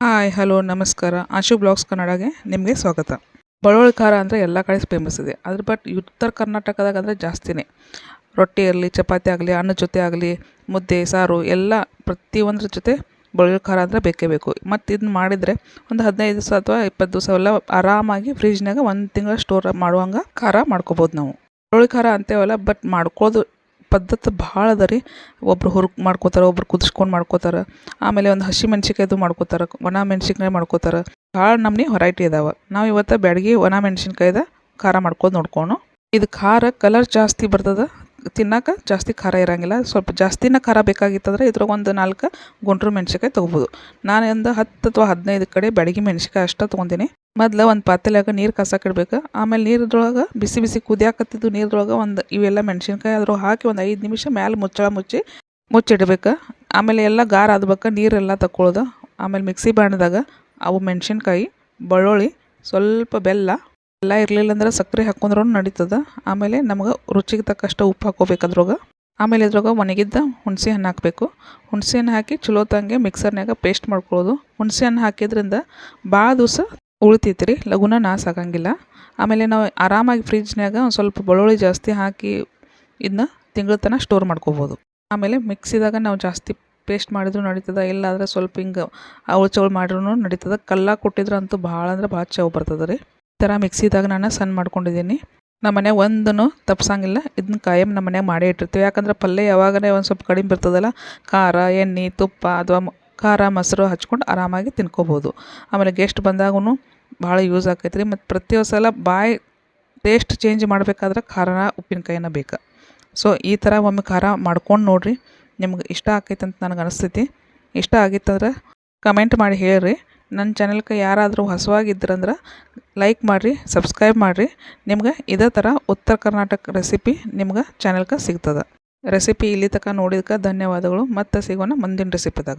Hi hello ನಮಸ್ಕಾರ. ಆಶು blogs ಕನ್ನಡಗೆ ನಿಮಗೆ ಸ್ವಾಗತ. ಬಳುವಳಿ ಖಾರ ಅಂದರೆ ಎಲ್ಲ ಕಡೆ ಫೇಮಸ್ ಇದೆ. ಅದ್ರ ಬಟ್ ಉತ್ತರ ಕರ್ನಾಟಕದಾಗ ಅಂದರೆ ಜಾಸ್ತಿನೇ. ರೊಟ್ಟಿ ಇರಲಿ ಚಪಾತಿ ಆಗಲಿ ಅನ್ನದ ಜೊತೆ ಆಗಲಿ, ಮುದ್ದೆ, ಸಾರು ಎಲ್ಲ ಪ್ರತಿಯೊಂದ್ರ ಜೊತೆ ಬಳುವಳಿ ಖಾರ ಅಂದರೆ ಬೇಕೇ ಬೇಕು. ಮತ್ತು ಇದನ್ನ ಮಾಡಿದರೆ ಒಂದು ಹದಿನೈದು ದಿವಸ ಅಥವಾ ಇಪ್ಪತ್ತು ದಿವಸ ಎಲ್ಲ ಆರಾಮಾಗಿ ಫ್ರಿಜ್ನಾಗ ಒಂದು ತಿಂಗಳ ಸ್ಟೋರ್ ಮಾಡುವಂಗೆ ಖಾರ ಮಾಡ್ಕೋಬೋದು ನಾವು. ಬಳುವಳಿ ಖಾರ ಅಂತೇವಲ್ಲ ಬಟ್ ಮಾಡ್ಕೊಳ್ಳೋದು ಪದ್ಧತಿ ಭಾಳ ಅದ ರೀ. ಒಬ್ರು ಹುರ್ಕ್ ಮಾಡ್ಕೋತಾರೆ, ಒಬ್ರು ಕುದಿಸ್ಕೊಂಡು ಮಾಡ್ಕೋತಾರೆ. ಆಮೇಲೆ ಒಂದು ಹಸಿ ಮೆಣ್ಸಿನ್ಕಾಯ್ದು ಮಾಡ್ಕೋತಾರೆ, ಒಣ ಮೆಣ್ಸಿನ್ಕಾಯಿ ಮಾಡ್ಕೋತಾರೆ. ಭಾಳ ನಮ್ನಿ ಹೊರೈಟಿ ಇದಾವೆ ನಾವು ಇವತ್ತು ಬ್ಯಾಡಗಿ ಒಣ ಮೆಣ್ಸಿನ್ಕಾಯ್ದ ಖಾರ ಮಾಡ್ಕೊಂಡು ನೋಡ್ಕೊಣು. ಇದು ಖಾರ ಕಲರ್ ಜಾಸ್ತಿ ಬರ್ತದೆ ತಿನ್ನಕ್ಕೆ ಜಾಸ್ತಿ ಖಾರ ಇರೋಂಗಿಲ್ಲ. ಸ್ವಲ್ಪ ಜಾಸ್ತಿನೇ ಖಾರ ಬೇಕಾಗಿತ್ತಂದ್ರೆ ಇದ್ರಾಗ ಒಂದು ನಾಲ್ಕು ಗುಂಟ್ರು ಮೆಣ್ಸಿನ್ಕಾಯಿ ತೊಗೋಬೋದು. ನಾನು ಒಂದು ಹತ್ತು ಅಥವಾ ಹದಿನೈದು ಕಡೆ ಬೆಳಗ್ಗೆ ಮೆಣ್ಸಿಕಾಯಿ ಅಷ್ಟೇ ತೊಗೊಂತೀನಿ. ಮೊದಲು ಒಂದು ಪಾತ್ರೆಯಾಗ ನೀರು ಕಾಸಕ್ಕೆ ಆಮೇಲೆ ನೀರದ್ರೊಳಗೆ ಬಿಸಿ ಬಿಸಿ ಕುದಿಯಾಕತ್ತಿದ್ದು ನೀರದೊಳಗೆ ಒಂದು ಇವೆಲ್ಲ ಮೆಣಸಿನ್ಕಾಯಿ ಅದ್ರ ಹಾಕಿ ಒಂದು ಐದು ನಿಮಿಷ ಮ್ಯಾಲೆ ಮುಚ್ಚಳ ಮುಚ್ಚಿ ಮುಚ್ಚಿಡ್ಬೇಕು. ಆಮೇಲೆ ಎಲ್ಲ ಗಾರ ಆದ್ಬೇಕು, ನೀರೆಲ್ಲ ತಕ್ಕೊಳ್ಳೋದು ಆಮೇಲೆ ಮಿಕ್ಸಿ ಬಾಣದಾಗ ಅವು ಮೆಣಸಿನ್ಕಾಯಿ, ಬೆಳ್ಳುಳ್ಳಿ, ಸ್ವಲ್ಪ ಬೆಲ್ಲ ಬೆಲ್ಲ ಇರಲಿಲ್ಲ ಅಂದ್ರೆ ಸಕ್ಕರೆ ಹಾಕೊಂಡ್ರೂ ನಡೀತದೆ. ಆಮೇಲೆ ನಮಗೆ ರುಚಿಗೆ ತಕ್ಕಷ್ಟು ಉಪ್ಪು ಹಾಕೋಬೇಕು ಅದ್ರೊಳಗೆ. ಆಮೇಲೆ ಇದ್ರಾಗ ಒಣಗಿದ್ದ ಹುಣಸೆ ಹಣ್ಣು ಹಾಕಬೇಕು. ಹುಣಸೆ ಹಣ್ಣು ಹಾಕಿ ಚಲೋ ತಂಗೆ ಮಿಕ್ಸರ್ನಾಗ ಪೇಸ್ಟ್ ಮಾಡ್ಕೊಳ್ಳೋದು ಹುಣಸೆ ಹಣ್ಣು ಹಾಕಿದ್ರಿಂದ ಭಾಳ ದಿವಸ ಉಳಿತೈತಿ ರೀ ಲಘುನ ನಾಶ ಆಗಂಗಿಲ್ಲ. ಆಮೇಲೆ ನಾವು ಆರಾಮಾಗಿ ಫ್ರಿಜ್ನಾಗ ಒಂದು ಸ್ವಲ್ಪ ಬೆಳ್ಳುಳ್ಳಿ ಜಾಸ್ತಿ ಹಾಕಿ ಇದನ್ನ ತಿಂಗಳ ತನಕ ಸ್ಟೋರ್ ಮಾಡ್ಕೋಬೋದು. ಆಮೇಲೆ ಮಿಕ್ಸಿದಾಗ ನಾವು ಜಾಸ್ತಿ ಪೇಸ್ಟ್ ಮಾಡಿದ್ರು ನಡೀತದೆ, ಇಲ್ಲಾಂದ್ರೆ ಸ್ವಲ್ಪ ಹಿಂಗೆ ಅವಳು ಚೌಳು ಮಾಡಿದ್ರು ನಡೀತದೆ. ಕಲ್ಲ ಕೊಟ್ಟಿದ್ರೆ ಅಂತೂ ಭಾಳ ಅಂದ್ರೆ ಭಾಳ ಚೌ ಬರ್ತದೆ ರೀ. ಥರ ಮಿಕ್ಸಿದಾಗ ನಾನು ಸಣ್ಣ ಮಾಡ್ಕೊಂಡಿದ್ದೀನಿ. ನಮ್ಮ ಮನೆ ಒಂದೂ ತಪ್ಸಂಗಿಲ್ಲ. ಇದನ್ನ ಕಾಯಂ ನಮ್ಮ ಮನ್ಯಾಗ ಮಾಡೇ ಇಟ್ಟಿರ್ತೀವಿ. ಯಾಕಂದ್ರೆ ಪಲ್ಯ ಯಾವಾಗಲೇ ಒಂದು ಸ್ವಲ್ಪ ಕಡಿಮೆ ಬರ್ತದಲ್ಲ, ಖಾರ, ಎಣ್ಣೆ, ತುಪ್ಪ ಅಥವಾ ಖಾರ, ಮೊಸರು ಹಚ್ಕೊಂಡು ಆರಾಮಾಗಿ ತಿನ್ಕೋಬೋದು. ಆಮೇಲೆ ಗೆಸ್ಟ್ ಬಂದಾಗೂ ಭಾಳ ಯೂಸ್ ಆಕೈತೆ ರೀ ಮತ್ತು ಪ್ರತಿ ಸಲ ಬಾಯಿ ಟೇಸ್ಟ್ ಚೇಂಜ್ ಮಾಡಬೇಕಾದ್ರೆ ಖಾರನ, ಉಪ್ಪಿನಕಾಯಿನ ಬೇಕು. ಸೊ ಈ ಥರ ಒಮ್ಮೆ ಖಾರ ಮಾಡ್ಕೊಂಡು ನೋಡಿರಿ. ನಿಮ್ಗೆ ಇಷ್ಟ ಆಕೈತೆ ಅಂತ ನನಗೆ ಅನಿಸ್ತೈತಿ. ಇಷ್ಟ ಆಗಿತ್ತಂದ್ರೆ ಕಮೆಂಟ್ ಮಾಡಿ ಹೇಳಿರಿ. ನನ್ನ ಚಾನಲ್ಗೆ ಯಾರಾದರೂ ಹೊಸವಾಗಿದ್ರಂದ್ರೆ ಲೈಕ್ ಮಾಡಿರಿ, ಸಬ್ಸ್ಕ್ರೈಬ್ ಮಾಡಿರಿ. ನಿಮ್ಗೆ ಇದೇ ಥರ ಉತ್ತರ ಕರ್ನಾಟಕ ರೆಸಿಪಿ ನಿಮ್ಗೆ ಚಾನಲ್ಗೆ ಸಿಗ್ತದೆ. ರೆಸಿಪಿ ಇಲ್ಲಿ ತನಕ ನೋಡಿದಕ್ಕೆ ಧನ್ಯವಾದಗಳು. ಮತ್ತೆ ಸಿಗೋಣ ಮುಂದಿನ ರೆಸಿಪಿದಾಗ.